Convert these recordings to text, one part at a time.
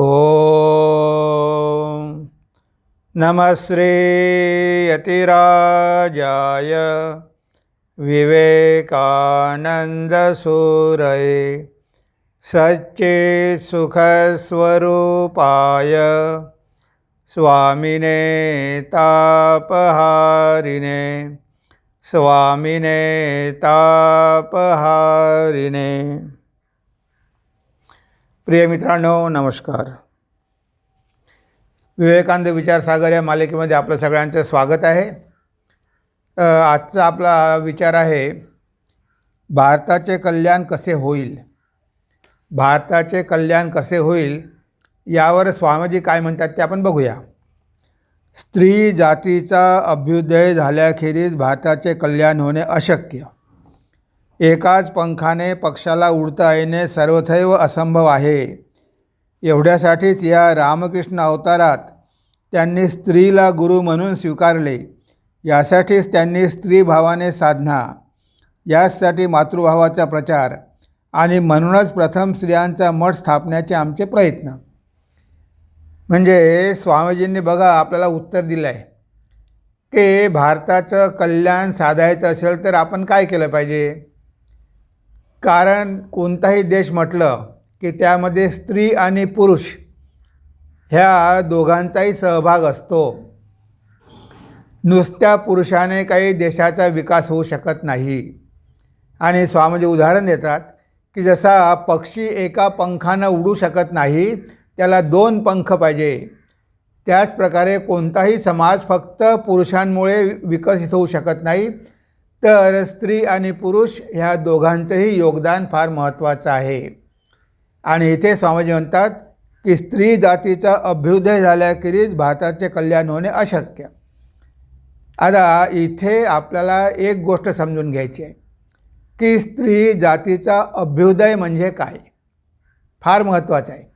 ॐ नमः श्रीयतिराजाय विवेकानन्दसूरये सच्चित्सुखस्वरूपाय स्वामिने तापहारिणे स्वामिने तापहारिणे। प्रिय मित्रांनो नमस्कार. विवेकानंद विचारसागर या मालिकेमध्ये आपलं सगळ्यांचं स्वागत आहे. आजचा आपला विचार आहे भारताचे कल्याण कसे होईल? भारताचे कल्याण कसे होईल? यावर स्वामीजी काय म्हणतात ते आपण बघूया. स्त्री जातीचा अभ्युदय झाल्याखेरीज भारताचे कल्याण होणे अशक्य. एकाच पंखाने पक्षाला उडता येणे सर्वथैव असंभव आहे. एवढ्यासाठीच या रामकृष्ण अवतारात त्यांनी स्त्रीला गुरु म्हणून स्वीकारले. यासाठीच त्यांनी स्त्रीभावाने साधना. यासाठी मातृभावाचा प्रचार आणि म्हणूनच प्रथम स्त्रियांचा मठ स्थापण्याचे आमचे प्रयत्न. म्हणजे स्वामीजींनी बघा आपल्याला उत्तर दिलं आहे की भारताचं कल्याण साधायचं असेल तर आपण काय केलं पाहिजे? कारण कोणताही देश म्हटलं की त्यामध्ये स्त्री आणि पुरुष ह्या दोघांचाही सहभाग असतो. नुसत्या पुरुषाने काही देशाचा विकास होऊ शकत नाही. आणि स्वामीजी उदाहरण देतात की जसा पक्षी एका पंखानं उडू शकत नाही त्याला दोन पंख पाहिजे. त्याचप्रकारे कोणताही समाज फक्त पुरुषांमुळे विकसित होऊ शकत नाही तर स्त्री आणि पुरुष ह्या दोघांचंही योगदान फार महत्त्वाचं आहे. आणि इथे स्वामीजी म्हणतात की स्त्री जातीचा अभ्युदय झाल्याखेरीज भारताचे कल्याण होणे अशक्य. आता इथे आपल्याला एक गोष्ट समजून घ्यायची आहे की स्त्री जातीचा अभ्युदय म्हणजे काय? फार महत्त्वाचं आहे.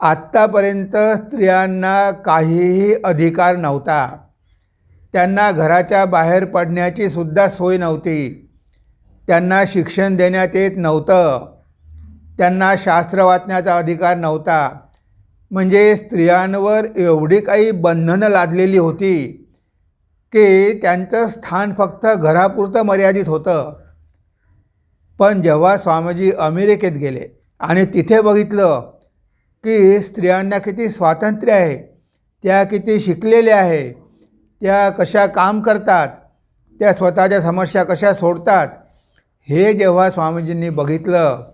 आत्तापर्यंत स्त्रियांना काहीही अधिकार नव्हता. त्यांना घराच्या बाहेर पडण्याची सुद्धा सोय नव्हती. त्यांना शिक्षण देण्यात येत नव्हतं. त्यांना शास्त्र वाचण्याचा अधिकार नव्हता. म्हणजे स्त्रियांवर एवढी काही बंधनं लादलेली होती की त्यांचं स्थान फक्त घरापुरतं मर्यादित होतं. पण जेव्हा स्वामीजी अमेरिकेत गेले आणि तिथे बघितलं की स्त्रियांना किती स्वातंत्र्य आहे त्या किती शिकलेल्या आहे त्या कशा काम करतात त्या स्वतःच्या समस्या कशा सोडतात हे जेव्हा स्वामीजींनी बघितलं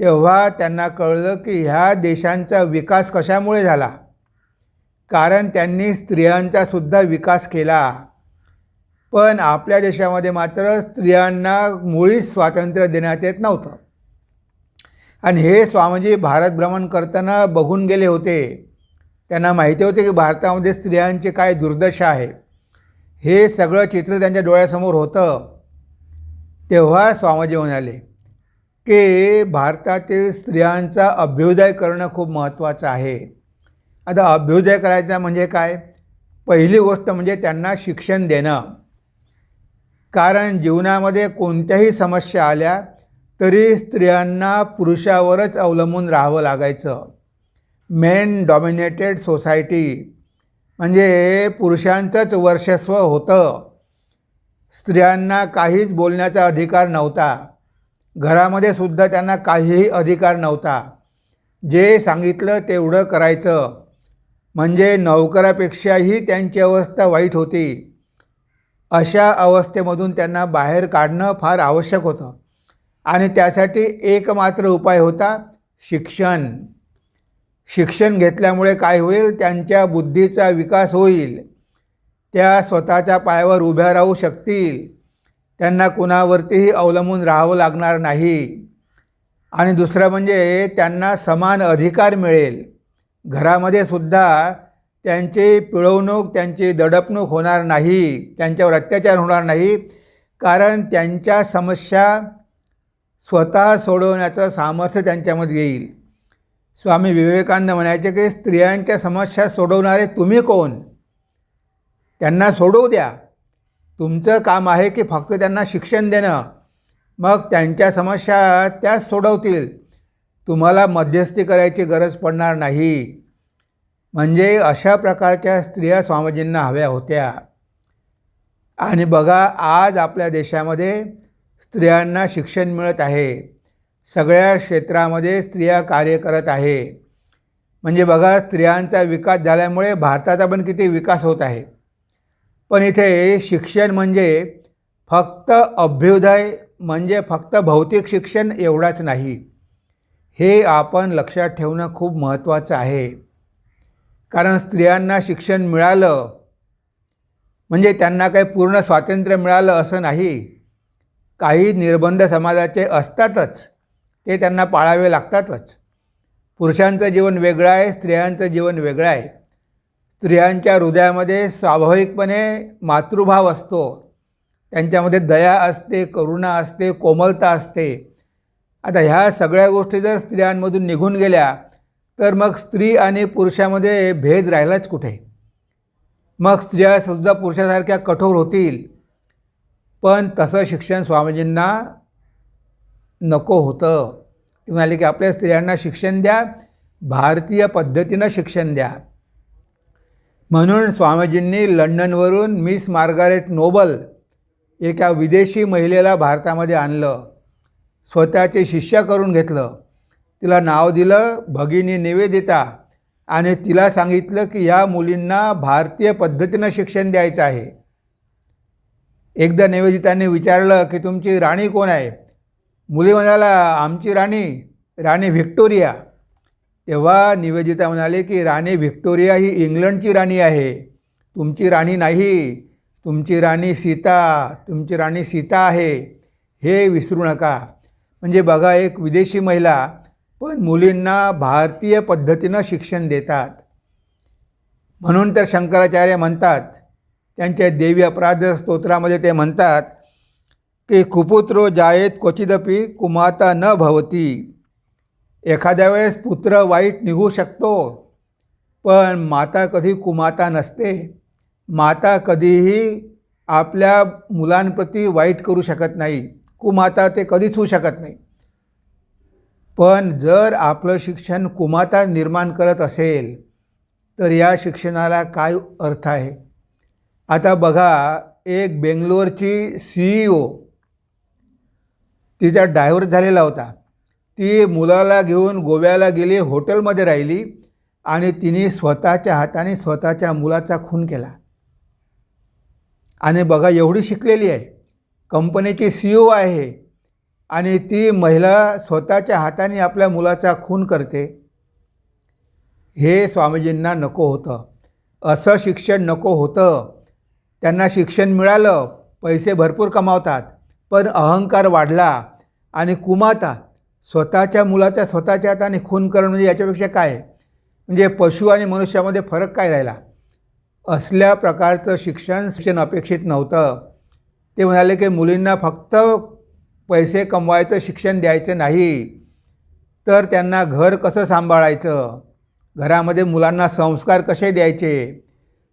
तेव्हा त्यांना कळलं की ह्या देशांचा विकास कशामुळे झाला? कारण त्यांनी स्त्रियांचा सुद्धा विकास केला. पण आपल्या देशामध्ये मात्र स्त्रियांना मुळीच स्वातंत्र्य देण्यात येत नव्हतं. आणि हे स्वामीजी भारत भ्रमण करताना बघून गेले होते. त्यांना माहिती होते की भारतामध्ये स्त्रियांची काय दुर्दशा आहे. हे सगळं चित्र त्यांच्या डोळ्यासमोर होतं. तेव्हा स्वामीजी म्हणाले की भारतातील स्त्रियांचा अभ्युदय करणं खूप महत्त्वाचं आहे. आता अभ्युदय करायचा म्हणजे काय? पहिली गोष्ट म्हणजे त्यांना शिक्षण देणं. कारण जीवनामध्ये कोणत्याही समस्या आल्या तरी स्त्रियांना पुरुषावरच अवलंबून राहावं लागायचं. मेन डॉमिनेटेड सोसायटी म्हणजे पुरुषांचंच वर्चस्व होतं. स्त्रियांना काहीच बोलण्याचा अधिकार नव्हता. घरामध्ये सुद्धा त्यांना काहीही अधिकार नव्हता. जे सांगितलं तेवढं करायचं. म्हणजे नौकरापेक्षाही त्यांची अवस्था वाईट होती. अशा अवस्थेमधून त्यांना बाहेर काढणं फार आवश्यक होतं. आणि त्यासाठी एकमात्र उपाय होता शिक्षण. शिक्षण घेतल्यामुळे काय होईल? त्यांच्या बुद्धीचा विकास होईल. त्या स्वतःच्या पायावर उभ्या राहू शकतील. त्यांना कुणावरतीही अवलंबून राहावं लागणार नाही. आणि दुसरं म्हणजे त्यांना समान अधिकार मिळेल. घरामध्ये सुद्धा त्यांची पिळवणूक त्यांची दडपणूक होणार नाही. त्यांच्यावर अत्याचार होणार नाही. कारण त्यांच्या समस्या स्वतः सोडवण्याचं सामर्थ्य त्यांच्यामध्ये येईल. स्वामी विवेकानंद म्हणायचे की स्त्रियांच्या समस्या सोडवणारे तुम्ही कोण? त्यांना सोडवू द्या. तुमचं काम आहे की फक्त त्यांना शिक्षण देणं. मग त्यांच्या समस्या त्याच सोडवतील. तुम्हाला मध्यस्थी करायची गरज पडणार नाही. म्हणजे अशा प्रकारच्या स्त्रिया स्वामीजींना हव्या होत्या. आणि बघा आज आपल्या देशामध्ये स्त्रियांना शिक्षण मिळत आहे. सगळ्या क्षेत्रामध्ये स्त्रिया कार्य करत आहे. म्हणजे बघा स्त्रियांचा विकास झाल्यामुळे भारताचा पण किती विकास होत आहे. पण इथे शिक्षण म्हणजे फक्त अभ्युदय म्हणजे फक्त भौतिक शिक्षण एवढाच नाही. हे आपण लक्षात ठेवणं खूप महत्त्वाचं आहे. कारण स्त्रियांना शिक्षण मिळालं म्हणजे त्यांना काही पूर्ण स्वातंत्र्य मिळालं असं नाही. काही निर्बंध समाजाचे असतातच. ते त्यांना पाळावे लागतातच. पुरुषांचं जीवन वेगळं आहे स्त्रियांचं जीवन वेगळं आहे. स्त्रियांच्या हृदयामध्ये स्वाभाविकपणे मातृभाव असतो. त्यांच्यामध्ये दया असते करुणा असते कोमलता असते. आता ह्या सगळ्या गोष्टी जर स्त्रियांमधून निघून गेल्या तर मग स्त्री आणि पुरुषामध्ये भेद राहिलाच कुठे? मग स्त्रियासुद्धा पुरुषासारख्या कठोर होतील. पण तसं शिक्षण स्वामीजींना नको होतं. ते म्हणाले की आपल्या स्त्रियांना शिक्षण द्या भारतीय पद्धतीनं शिक्षण द्या. म्हणून स्वामीजींनी लंडनवरून मिस मार्गारेट नोबल एका विदेशी महिलेला भारतामध्ये आणलं. स्वतःचे शिष्य करून घेतलं. तिला नाव दिलं भगिनी निवेदिता. आणि तिला सांगितलं की या मुलींना भारतीय पद्धतीनं शिक्षण द्यायचं आहे. एकदा निवेदिताने विचारलं की तुमची राणी कोण आहे? मुली म्हणाला आमची राणी राणी व्हिक्टोरिया. तेव्हा निवेदिता म्हणाले की राणी व्हिक्टोरिया ही इंग्लंडची राणी आहे. तुमची राणी नाही. तुमची राणी सीता तुमची राणी सीता आहे. हे विसरू नका. म्हणजे बघा एक विदेशी महिला पण मुलींना भारतीय पद्धतीनं शिक्षण देतात. म्हणून तर शंकराचार्य म्हणतात त्यांच्या देवी अपराध स्तोत्रामध्ये ते म्हणतात की कुपुत्रो जायेत क्वचिदपी कुमाता न भवती. एखाद्या वेळेस पुत्र वाईट निघू शकतो पण माता कधी कुमाता नसते. माता कधीही आपल्या मुलांप्रती वाईट करू शकत नाही कुमाता ते कधीच होऊ शकत नाही. पण जर आपलं शिक्षण कुमाता निर्माण करत असेल तर या शिक्षणाला काय अर्थ आहे? आता बघा एक बेंगलोरची सी ई ओ तिचा डायव्हर्स झालेला होता. ती मुलाला घेऊन गोव्याला गेली हॉटेलमध्ये राहिली आणि तिने स्वतःच्या हाताने स्वतःच्या मुलाचा खून केला. आणि बघा एवढी शिकलेली आहे. कंपनीची सी ओ आहे आणि ती महिला स्वतःच्या हाताने आपल्या मुलाचा खून करते. हे स्वामीजींना नको होतं. असं शिक्षण नको होतं. त्यांना शिक्षण मिळालं पैसे भरपूर कमावतात. पण अहंकार वाढला आणि कुमाता स्वतःच्या मुलाच्या स्वतःच्या हाताने खून करणं म्हणजे याच्यापेक्षा काय? म्हणजे पशु आणि मनुष्यामध्ये फरक काय राहिला? असल्या प्रकारचं शिक्षण शिक्षण अपेक्षित नव्हतं. ते म्हणाले की मुलींना फक्त पैसे कमवायचं शिक्षण द्यायचं नाही. तर त्यांना घर कसं सांभाळायचं? घरामध्ये मुलांना संस्कार कसे द्यायचे?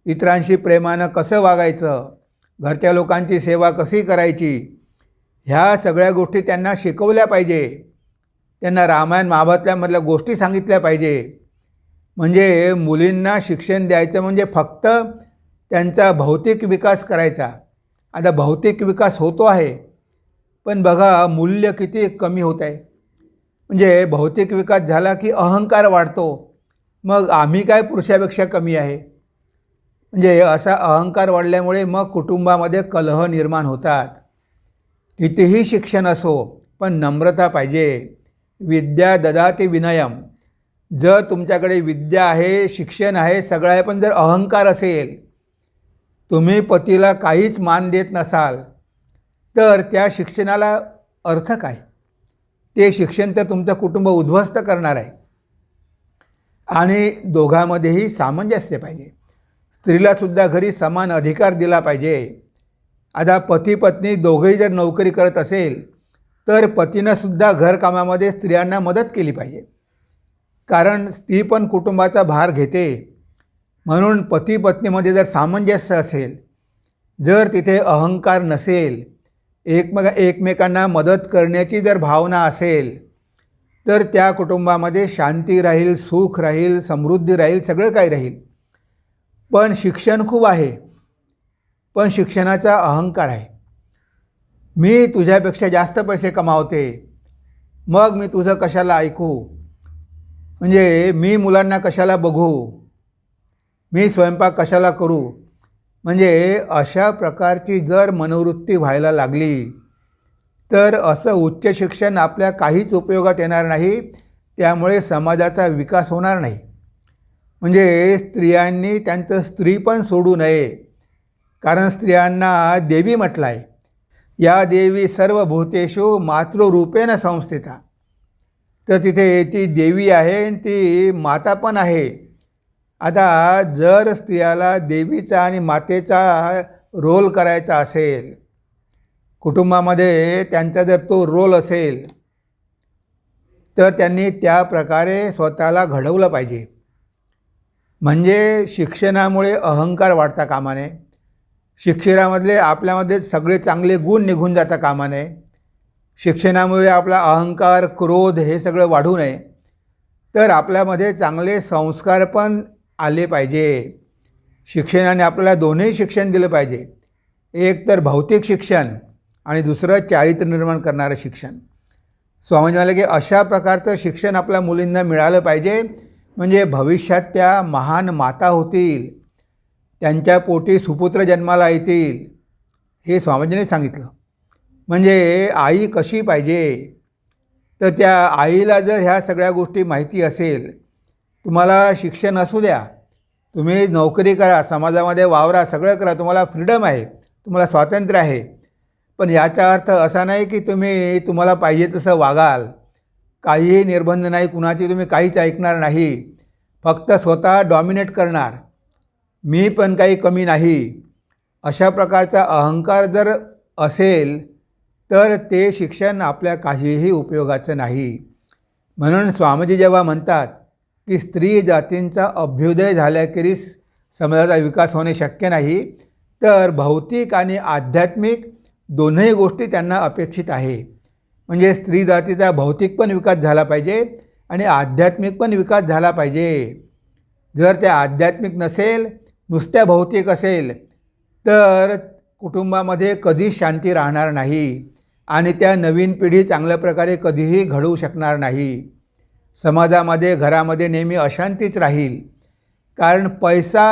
इतरांशी प्रेमानं कसं वागायचं? घरच्या लोकांची सेवा कशी करायची? ह्या सगळ्या गोष्टी त्यांना शिकवल्या पाहिजे. त्यांना रामायण महाभारतामधल्या गोष्टी सांगितल्या पाहिजे. म्हणजे मुलींना शिक्षण द्यायचं म्हणजे फक्त त्यांचा भौतिक विकास करायचा. आता भौतिक विकास होतो आहे. पण बघा मूल्य किती कमी होत आहे. म्हणजे भौतिक विकास झाला की अहंकार वाढतो. मग आम्ही काय पुरुषापेक्षा कमी आहे? म्हणजे असा अहंकार वाढल्यामुळे मग कुटुंबामध्ये कलह निर्माण होतात. कितीही शिक्षण असो पण नम्रता पाहिजे. विद्या ददाते विनयम. जर तुमच्याकडे विद्या आहे शिक्षण आहे सगळं आहे पण जर अहंकार असेल तुम्ही पतीला काहीच मान देत नसाल तर त्या शिक्षणाला अर्थ काय? ते शिक्षण तर तुमचं कुटुंब उद्ध्वस्त करणार आहे. आणि दोघांमध्येही सामंजस्य पाहिजे. स्त्रीलासुद्धा घरी समान अधिकार दिला पाहिजे. आता पती पत्नी दोघंही जर नोकरी करत असेल तर पतीनंसुद्धा घरकामामध्ये स्त्रियांना मदत केली पाहिजे. कारण ती पण कुटुंबाचा भार घेते. म्हणून पती पत्नीमध्ये जर सामंजस्य असेल जर तिथे अहंकार नसेल एकमेका एकमेकांना मदत करण्याची जर भावना असेल तर त्या कुटुंबामध्ये शांती राहील सुख राहील समृद्धी राहील सगळं काही राहील. पण शिक्षण खूप आहे. पण शिक्षणाचा अहंकार आहे. मी तुझ्यापेक्षा जास्त पैसे कमावते. मग मी तुझं कशाला ऐकू? म्हणजे मी मुलांना कशाला बघू? मी स्वयंपाक कशाला करू? म्हणजे अशा प्रकारची जर मनोवृत्ती व्हायला लागली तर असं उच्च शिक्षण आपल्या काहीच उपयोगात येणार नाही त्यामुळे समाजाचा विकास होणार नाही. म्हणजे स्त्रियांनी त्यांचं स्त्री पण सोडू नये. कारण स्त्रियांना देवी म्हटलं आहे या देवी सर्व भूतेषु मातृरूपेण संस्थिता. तर तिथे ती देवी आहे आणि ती माता पण आहे. आता जर स्त्रियाला देवीचा आणि मातेचा रोल करायचा असेल कुटुंबामध्ये त्यांचा जर तो रोल असेल तर त्यांनी त्या प्रकारे स्वतःला घडवलं पाहिजे. म्हणजे शिक्षणामुळे अहंकार वाढता कामा नये शिक्षणामधले आपल्यामध्ये सगळे चांगले गुण निघून जाता कामा नये. शिक्षणामुळे आपला अहंकार क्रोध हे सगळं वाढू नये. तर आपल्यामध्ये चांगले संस्कार पण आले पाहिजे. शिक्षणाने आपल्याला दोन्ही शिक्षण दिलं पाहिजे. एक तर भौतिक शिक्षण आणि दुसरं चारित्र्य निर्माण करणारं शिक्षण. स्वामीजी म्हणाले की अशा प्रकारचं शिक्षण आपल्या मुलींना मिळालं पाहिजे. म्हणजे भविष्यात त्या महान माता होतील. त्यांच्या पोटी सुपुत्र जन्माला येतील हे स्वामीजीने सांगितलं. म्हणजे आई कशी पाहिजे? तर त्या आईला जर ह्या सगळ्या गोष्टी माहिती असेल तुम्हाला शिक्षण असू द्या तुम्ही नोकरी करा समाजामध्ये वावरा सगळं करा तुम्हाला फ्रीडम आहे तुम्हाला स्वातंत्र्य आहे. पण याचा अर्थ असा नाही की तुम्ही तुम्हाला पाहिजे तसं वागाल. काहीही निर्बंध नाही कुणाची तुम्ही काहीच ऐकणार नाही. फक्त स्वतः डॉमिनेट करणार. मी पण काही कमी नाही. अशा प्रकारचा अहंकार जर असेल तर ते शिक्षण आपल्या काहीही उपयोगाचं नाही. म्हणून स्वामीजी जेव्हा म्हणतात की स्त्री जातींचा अभ्युदय झाल्याखेरीज समाजाचा विकास होणे शक्य नाही तर भौतिक आणि आध्यात्मिक दोनही गोष्टी त्यांना अपेक्षित आहे. म्हणजे स्त्री जातीचा भौतिक पण विकास झाला पाहिजे आणि आध्यात्मिक पण विकास झाला पाहिजे. जर ते आध्यात्मिक नसेल नुसत्या भौतिक असेल तर कुटुंबामध्ये कधी शांती राहणार नाही आणि त्या नवीन पिढी चांगल्या प्रकारे कधीही घडवू शकणार नाही. समाजामध्ये घरामध्ये नेहमी अशांतीच राहील. कारण पैसा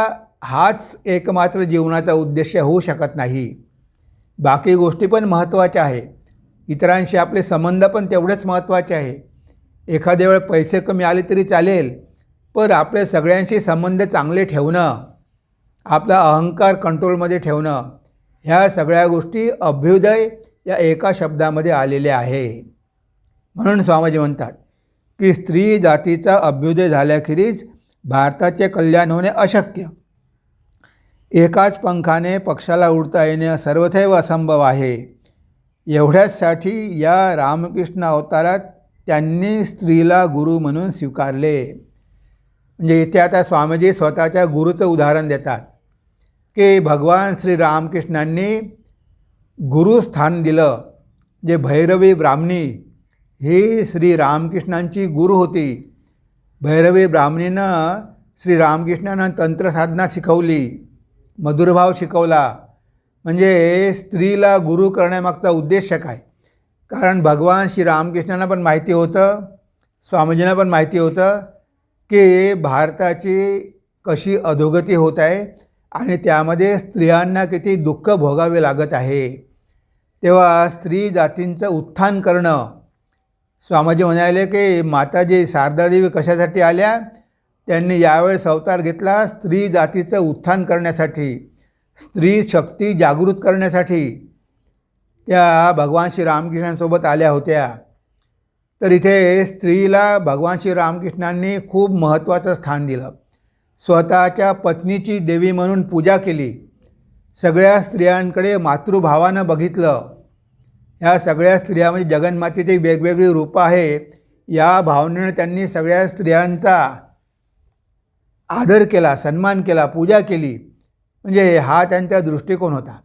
हाच एकमात्र जीवनाचा उद्देश होऊ शकत नाही. बाकी गोष्टी पण महत्त्वाच्या आहे. इतरांशी आपले संबंध पण तेवढेच महत्त्वाचे आहे. एखाद्या वेळ पैसे कमी आले तरी चालेल पण आपले सगळ्यांशी संबंध चांगले ठेवणं आपला अहंकार कंट्रोलमध्ये ठेवणं ह्या सगळ्या गोष्टी अभ्युदय या एका शब्दामध्ये आलेल्या आहे. म्हणून स्वामीजी म्हणतात की स्त्री जातीचा अभ्युदय झाल्याखेरीज भारताचे कल्याण होणे अशक्य. एकाच पंखाने पक्षाला उडता येणे सर्वथैव असंभव आहे. एवढ्याचसाठी या रामकृष्ण अवतारात त्यांनी स्त्रीला गुरु म्हणून स्वीकारले. म्हणजे इथे आता स्वामीजी स्वतःच्या गुरुचं उदाहरण देतात. की भगवान श्री रामकृष्णांनी गुरुस्थान दिलं जे भैरवी ब्राह्मणी ही श्री रामकृष्णांची गुरु होती भैरवी ब्राह्मणीनं श्री रामकृष्णांना तंत्रसाधना शिकवली मधुरभाव शिकवला म्हणजे स्त्रीला गुरु करण्यामागचा उद्देश काय? कारण भगवान श्री रामकृष्णांना पण माहिती होतं स्वामीजींना पण माहिती होतं की भारताची कशी अधोगती होत आहे आणि त्यामध्ये स्त्रियांना किती दुःख भोगावे लागत आहे. तेव्हा स्त्री जातींचं उत्थान करणं. स्वामीजी म्हणाले की माताजी शारदादेवी कशासाठी आल्या? त्यांनी यावेळेस अवतार घेतला स्त्री जातीचं उत्थान करण्यासाठी स्त्री शक्ती जागृत करण्यासाठी. त्या भगवान श्री रामकृष्णांसोबत आल्या होत्या. तर इथे स्त्रीला भगवान श्री रामकृष्णांनी खूप महत्त्वाचं स्थान दिलं. स्वतःच्या पत्नीची देवी म्हणून पूजा केली. सगळ्या स्त्रियांकडे मातृभावानं बघितलं. ह्या सगळ्या स्त्रिया म्हणजे जगन्मातेची वेगवेगळी रूपं आहे. या भावनेनं त्यांनी सगळ्या स्त्रियांचा आदर केला सन्मान केला पूजा केली. म्हणजे हा त्यांचा दृष्टिकोन होता.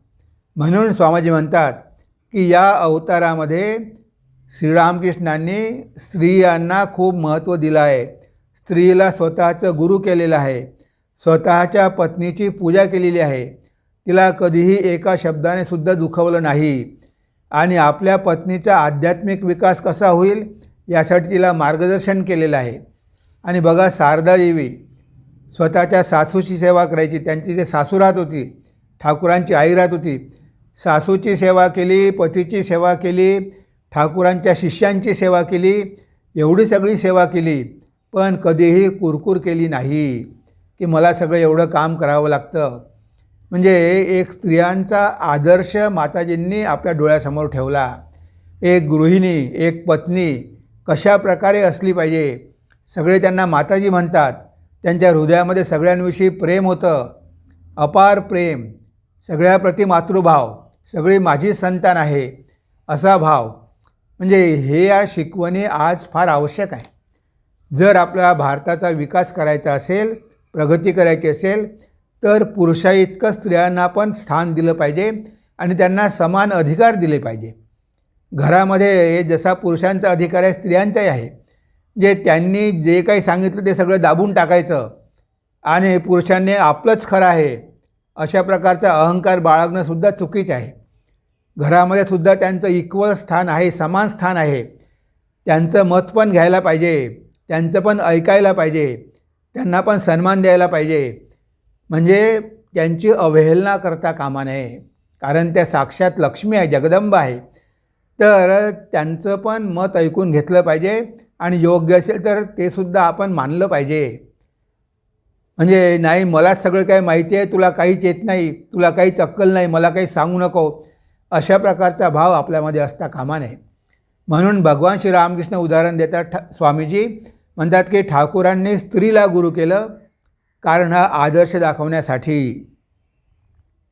म्हणून स्वामीजी म्हणतात की या अवतारामध्ये श्रीरामकृष्णांनी स्त्रियांना खूप महत्त्व दिलं आहे. स्त्रीला स्वतःचं गुरु केलेलं आहे. स्वतःच्या पत्नीची पूजा केलेली आहे. तिला कधीही एका शब्दाने सुद्धा दुखवलं नाही. आणि आपल्या पत्नीचा आध्यात्मिक विकास कसा होईल यासाठी तिला मार्गदर्शन केलेलं आहे. आणि बघा शारदा देवी स्वतःच्या सासूची सेवा करायची. त्यांची जे सासू राहत होती ठाकुरांची आई राहत होती सासूची सेवा केली पतीची सेवा केली ठाकुरांच्या शिष्यांची सेवा केली एवढी सगळी सेवा केली. पण कधीही कुरकुर केली नाही की मला सगळं एवढं काम करावं लागतं. म्हणजे एक स्त्रियांचा आदर्श माताजींनी आपल्या डोळ्यासमोर ठेवला. एक गृहिणी एक पत्नी कशा प्रकारे असली पाहिजे सगळे त्यांना माताजी म्हणतात. त्यांच्या हृदयामध्ये सगळ्यांविषयी प्रेम होतं. अपार प्रेम सगळ्याप्रती मातृभाव सगळी माझी संतान आहे असा भाव. म्हणजे हे या शिकवणी आज फार आवश्यक आहे. जर आपल्या भारताचा विकास करायचा असेल प्रगती करायची असेल तर पुरुषा इतकं स्त्रियांना पण स्थान दिलं पाहिजे आणि त्यांना समान अधिकार दिले पाहिजे. घरामध्ये जसा पुरुषांचा अधिकार आहे स्त्रियांचाही आहे. जे त्यांनी जे काही सांगितलं ते सगळं दाबून टाकायचं आणि पुरुषांनी आपलंच खरं आहे अशा प्रकारचा अहंकार बाळगणंसुद्धा चुकीचं आहे. घरामध्ये सुद्धा त्यांचं इक्वल स्थान आहे समान स्थान आहे. त्यांचं मत पण घ्यायला पाहिजे. त्यांचं पण ऐकायला पाहिजे. त्यांना पण सन्मान द्यायला पाहिजे. म्हणजे त्यांची अवहेलना करता कामा नये. कारण त्या साक्षात लक्ष्मी आहे जगदंबा आहे. तर त्यांचं पण मत ऐकून घेतलं पाहिजे आणि योग्य असेल तर ते सुद्धा आपण मानलं पाहिजे. म्हणजे नाही मलाच सगळं काही माहिती आहे तुला काहीच येत नाही तुला काही अक्कल नाही मला काही सांगू नको. अशा प्रकारचा भाव आपल्यामध्ये असता कामा नये. म्हणून भगवान श्रीरामकृष्ण उदाहरण देतात ठ स्वामीजी म्हणतात की ठाकूरांनी स्त्रीला गुरु केलं कारण हा आदर्श दाखवण्यासाठी.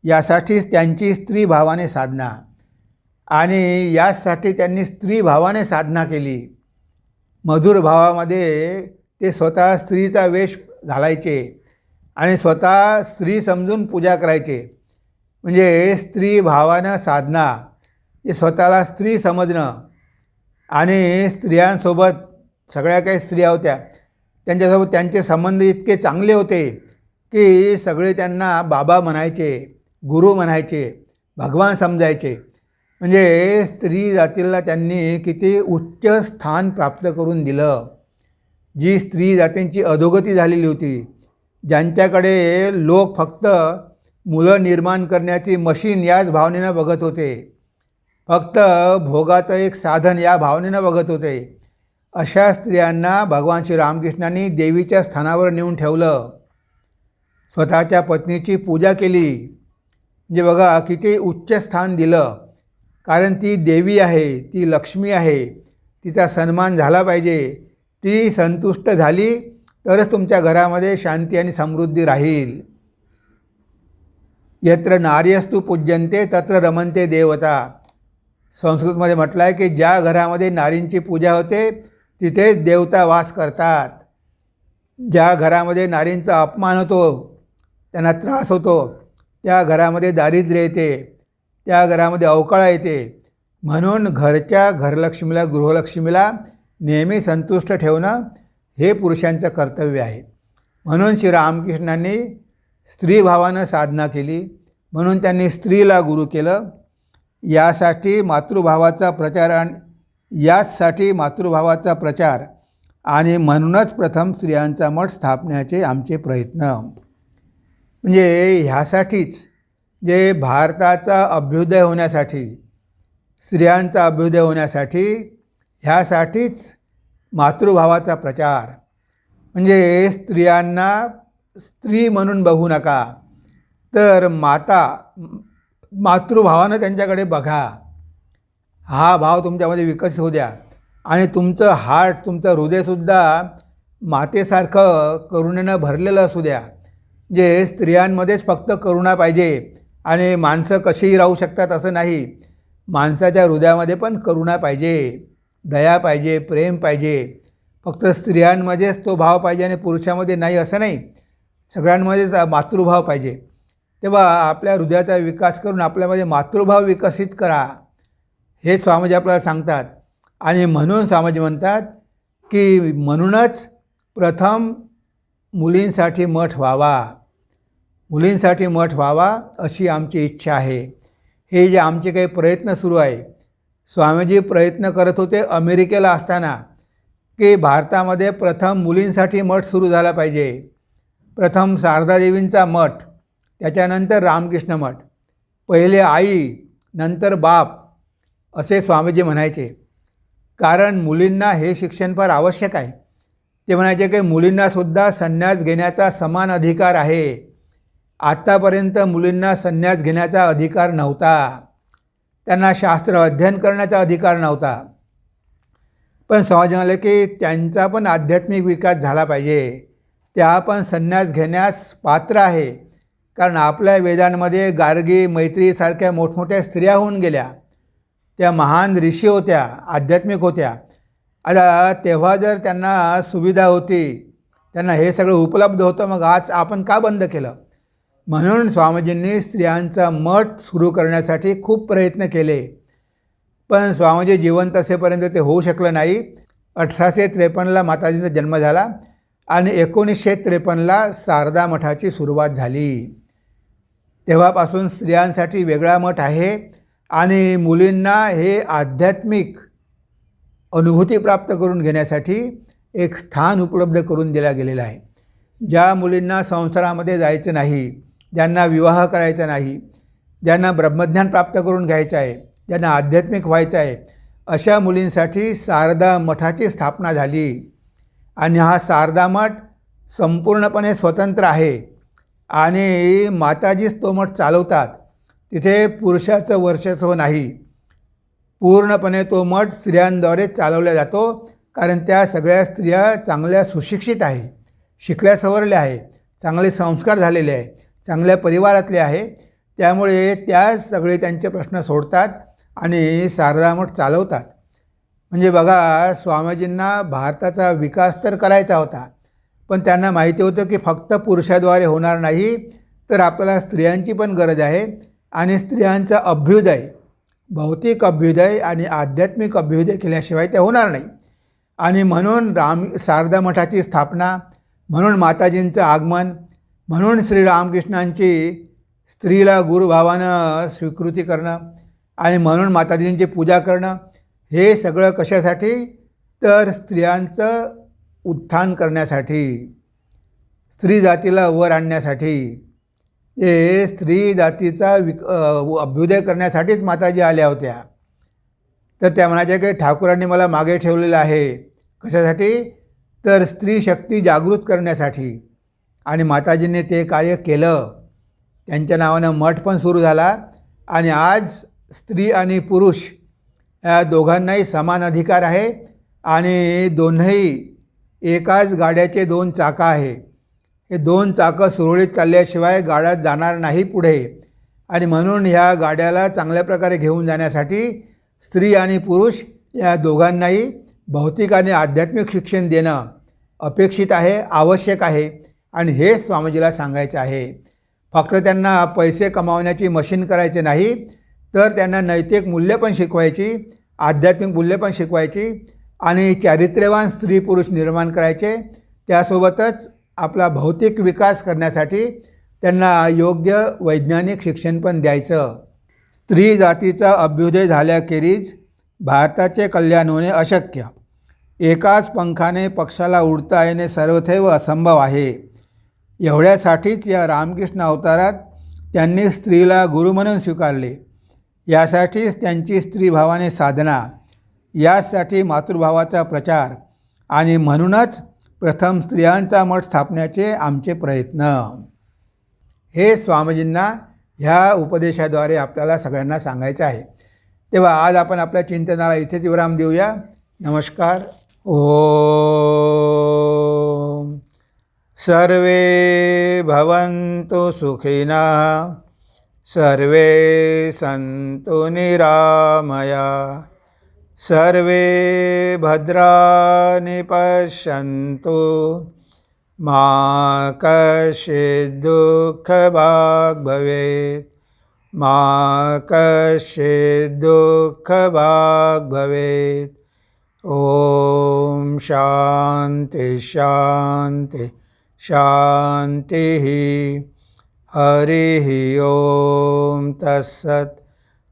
यासाठीच त्यांची स्त्री भावाने साधना. आणि यासाठी त्यांनी स्त्री भावाने साधना केली. मधुर भावामध्ये ते स्वतः स्त्रीचा वेश घालायचे आणि स्वतः स्त्री समजून पूजा करायचे. म्हणजे स्त्री भावानं साधना हे स्वतःला स्त्री समजणं आणि स्त्रियांसोबत सगळ्या काही स्त्रिया होत्या. त्यांच्यासोबत त्यांचे संबंध इतके चांगले होते की सगळे त्यांना बाबा म्हणायचे गुरु म्हणायचे भगवान समजायचे. म्हणजे स्त्री जातीला त्यांनी किती उच्च स्थान प्राप्त करून दिलं. जी स्त्री जातींची अधोगती झालेली होती ज्यांच्याकडे लोक फक्त मुलं निर्माण करण्याची मशीन याच भावनेनं बघत होते. फक्त भोगाचं एक साधन या भावनेनं बघत होते. अशा स्त्रियांना भगवान श्री रामकृष्णांनी देवीच्या स्थानावर नेऊन ठेवलं. स्वतःच्या पत्नीची पूजा केली. म्हणजे बघा किती उच्च स्थान दिलं. कारण ती देवी आहे ती लक्ष्मी आहे तिचा सन्मान झाला पाहिजे. ती संतुष्ट झाली तरच तुमच्या घरामध्ये शांती आणि समृद्धी राहील. यत्र नार्यस्तु पूज्यंते तत्र रमंते देवता. संस्कृतमध्ये म्हटलं आहे की ज्या घरामध्ये नारींची पूजा होते तिथे देवता वास करतात. ज्या घरामध्ये नारींचा अपमान होतो त्यांना त्रास होतो त्या घरामध्ये दारिद्र्य येते त्या घरामध्ये अवकाळा येते. म्हणून घरच्या घरलक्ष्मीला गृहलक्ष्मीला नेहमी संतुष्ट ठेवणं हे पुरुषांचं कर्तव्य आहे. म्हणून श्री रामकृष्णांनी स्त्रीभावानं साधना केली. म्हणून त्यांनी स्त्रीला गुरु केलं. यासाठी मातृभावाचा प्रचार आणि याचसाठी मातृभावाचा प्रचार आणि म्हणूनच प्रथम स्त्रियांचा मठ स्थापण्याचे आमचे प्रयत्न. म्हणजे ह्यासाठीच जे भारताचा अभ्युदय होण्यासाठी स्त्रियांचा अभ्युदय होण्यासाठी ह्यासाठीच मातृभावाचा प्रचार. म्हणजे स्त्रियांना स्त्री म्हणून बघू नका तर माता मातृभावानं त्यांच्याकडे बघा. हा भाव तुमच्यामध्ये विकसित होऊ द्या. आणि तुमचं हार्ट तुमचं हृदयसुद्धा मातेसारखं करुणेनं भरलेलं असू द्या. जे स्त्रियांमध्येच फक्त करुणा पाहिजे आणि माणसं कशीही राहू शकतात असं नाही. माणसाच्या हृदयामध्ये पण करुणा पाहिजे दया पाहिजे प्रेम पाहिजे. फक्त स्त्रियांमध्येच तो भाव पाहिजे आणि पुरुषामध्ये नाही असं नाही. सगळ्यांमध्येच मातृभाव पाहिजे. तेव्हा आपल्या हृदयाचा विकास करून आपल्यामध्ये मातृभाव विकसित करा. हे स्वामीजी आपल्याला सांगतात. आणि म्हणून स्वामीजी म्हणतात की म्हणूनच प्रथम मुलींसाठी मठ व्हावा. मुलींसाठी मठ व्हावा अशी आमची इच्छा आहे. हे जे आमचे काही प्रयत्न सुरू आहे. स्वामीजी प्रयत्न करत होते अमेरिकेला असताना की भारतामध्ये प्रथम मुलींसाठी मठ सुरू झाला पाहिजे. प्रथम शारदादेवींचा मठ त्याच्यानंतर रामकृष्ण मठ पहिले आई नंतर बाप असे स्वामीजी म्हणायचे कारण मुलींना हे शिक्षण फार आवश्यक आहे. ते म्हणायचे की मुलींनासुद्धा संन्यास घेण्याचा समान अधिकार आहे. आत्तापर्यंत मुलींना संन्यास घेण्याचा अधिकार नव्हता. त्यांना शास्त्र अध्ययन करण्याचा अधिकार नव्हता. पण समाज म्हणाले की त्यांचा पण आध्यात्मिक विकास झाला पाहिजे. त्या पण संन्यास घेण्यास पात्र आहे. कारण आपल्या वेदांमध्ये गार्गी मैत्रीसारख्या मोठमोठ्या स्त्रिया होऊन गेल्या. त्या महान ऋषी होत्या आध्यात्मिक होत्या. आता तेव्हा जर त्यांना सुविधा होती त्यांना हे सगळं उपलब्ध होतं मग आज आपण का बंद केलं? म्हणून स्वामीजींनी स्त्रियांचा मठ सुरू करण्यासाठी खूप प्रयत्न केले. पण स्वामीजी जिवंत असेपर्यंत ते होऊ शकलं नाही. अठराशे त्रेपन्नला माताजींचा जन्म झाला आणि एकोणीसशे त्रेपन्नला शारदा मठाची सुरुवात झाली. तेव्हापासून स्त्रियांसाठी वेगळा मठ आहे. आणि मुलींना हे आध्यात्मिक अनुभूती प्राप्त करून घेण्यासाठी एक स्थान उपलब्ध करून दिला गेलेलं आहे. ज्या मुलींना संसारामध्ये जायचं नाही ज्यांना विवाह करायचा नाही ज्यांना ब्रह्मज्ञान प्राप्त करून घ्यायचं आहे ज्यांना आध्यात्मिक व्हायचं आहे अशा मुलींसाठी शारदा मठाची स्थापना झाली. आणि हा शारदा मठ संपूर्णपणे स्वतंत्र आहे. आणि माताजीच तो मठ चालवतात. तिथे पुरुषाचं वर्चस्व नाही. पूर्णपणे तो मठ स्त्रियांद्वारे चालवला जातो कारण त्या सगळ्या स्त्रिया चांगल्या सुशिक्षित आहे शिकल्या सवरल्या आहे चांगले संस्कार झालेले आहे चांगल्या परिवारातले आहे. त्यामुळे त्या सगळे त्यांचे प्रश्न सोडतात आणि शारदा मठ चालवतात. म्हणजे बघा स्वामीजींना भारताचा विकास तर करायचा होता पण त्यांना माहिती होतं की फक्त पुरुषाद्वारे होणार नाही तर आपल्याला स्त्रियांची पण गरज आहे. आणि स्त्रियांचा अभ्युदय भौतिक अभ्युदय आणि आध्यात्मिक अभ्युदय केल्याशिवाय ते होणार नाही. आणि म्हणून राम शारदा मठाची स्थापना म्हणून माताजींचं आगमन म्हणून श्रीरामकृष्णांची स्त्रीला गुरुभावानं स्वीकृती करणं आणि म्हणून माताजींची पूजा करणं हे सगळं कशासाठी? तर स्त्रियांचं उत्थान करण्यासाठी स्त्री जातीला वर आणण्यासाठी. हे स्त्री जातीचा विक अभ्युदय करण्यासाठीच माताजी आल्या होत्या. तर त्या म्हणायच्या की ठाकूरांनी मला मागे ठेवलेलं आहे. कशासाठी? तर स्त्री शक्ती जागृत करण्यासाठी. आणि माताजींनी ते कार्य केलं. त्यांच्या नावानं मठ पण सुरू झाला. आणि आज स्त्री आणि पुरुष या दोघांनाही समान अधिकार आहे. आणि दोन्ही एकाच गाड्याचे दोन चाकं आहे. हे दोन चाकं सुरळीत चालल्याशिवाय गाड्या जाणार नाही पुढे. आणि म्हणून ह्या गाड्याला चांगल्या प्रकारे घेऊन जाण्यासाठी स्त्री आणि पुरुष या दोघांनाही भौतिक आणि आध्यात्मिक शिक्षण देणं अपेक्षित आहे आवश्यक आहे. आणि हे स्वामीजीला सांगायचं आहे फक्त त्यांना पैसे कमावण्याची मशीन करायचे नाही तर त्यांना नैतिक मूल्य पण शिकवायची आध्यात्मिक मूल्य पण शिकवायची आणि चारित्र्यवान स्त्री पुरुष निर्माण करायचे. त्यासोबतच आपला भौतिक विकास करण्यासाठी त्यांना योग्य वैज्ञानिक शिक्षण पण द्यायचं. स्त्री जातीचा अभ्युदय झाल्याखेरीज भारताचे कल्याण होणे अशक्य. एकाच पंखाने पक्षाला उडता येणे सर्वथैव असंभव आहे. एवढ्यासाठीच या रामकृष्ण अवतारात त्यांनी स्त्रीला गुरु म्हणून स्वीकारले. यासाठीच त्यांची स्त्रीभावाने साधना. यासाठी मातृभावाचा प्रचार. आणि म्हणूनच प्रथम स्त्रियांचा मठ स्थापण्याचे आमचे प्रयत्न. हे स्वामीजींना ह्या उपदेशाद्वारे आपल्याला सगळ्यांना सांगायचं आहे. तेव्हा आज आपण आपल्या चिंतनाला इथेच विराम देऊया. नमस्कार. ओ सर्वे भवन्तु सुखिनः सर्वे सन्तु निरामया। सर्वे भद्राणि पश्यन्तु। मा कश्चित् दुःखभाग् भवेत् मा कश्चित् दुःखभाग् भवेत् ॐ शान्ति शान्ति शान्तिः। हरिः ॐ तत्सत्